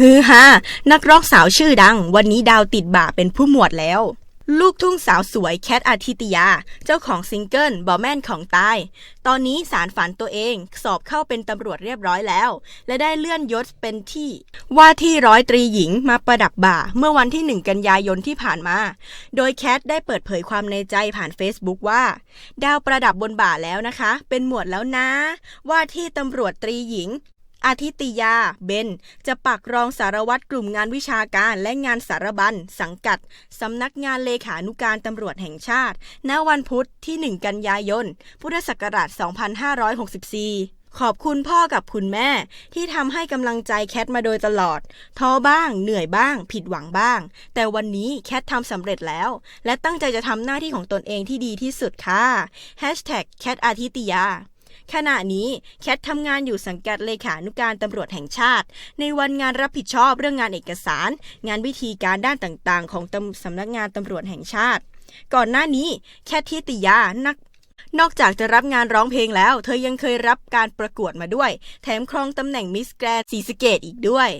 ฮือฮานักร้องสาวชื่อดัง วันนี้ดาวติดบ่าเป็นผู้หมวดแล้ว ลูกทุ่งสาวสวยแคทอาทิตยา เจ้าของซิงเกิลบอแม่นของตายตอนนี้สารฝันตัวเองสอบเข้าเป็นตำรวจเรียบร้อยแล้ว และได้เลื่อนยศเป็นที่ ว่าที่ร้อยตรีหญิงมาประดับบ่า เมื่อวันที่หนึ่งกันยายนที่ผ่านมา โดยแคทได้เปิดเผยความในใจผ่าน Facebook ว่า ดาวประดับบนบ่าแล้วนะคะ เป็นหมวดแล้วนะ ว่าที่ตำรวจตรีหญิง อาทิตยา เบน จะปักรองสารวัตรกลุ่มงานวิชาการและงานสารบัญสังกัด สำนักงานเลขานุการตำรวจแห่งชาติ ณ วันพุธที่ 1 กันยายน พุทธศักราช 2564ขอบคุณพ่อกับคุณแม่ที่ทำให้กำลังใจแคทมาโดยตลอด ท้อบ้าง เหนื่อยบ้าง ผิดหวังบ้าง แต่วันนี้แคททำสำเร็จแล้ว และตั้งใจจะทำหน้าที่ของตนเองที่ดีที่สุดค่ะ Hashtag แคทอาทิตยา ขณะนี้แคททำงานอยู่สังกัดเลขานุการตำรวจแห่งชาติ ในวันงานรับผิดชอบเรื่องงานเอกสาร งานวิธีการด้านต่างๆ ของสำนักงานตำรวจแห่งชาติ ก่อนหน้านี้แคททิติยานักนอกจากจะรับงานร้องเพลงแล้ว เธอยังเคยรับการประกวดมาด้วย แถมครองตำแหน่งมิสแกรนด์สีสเกตอีกด้วย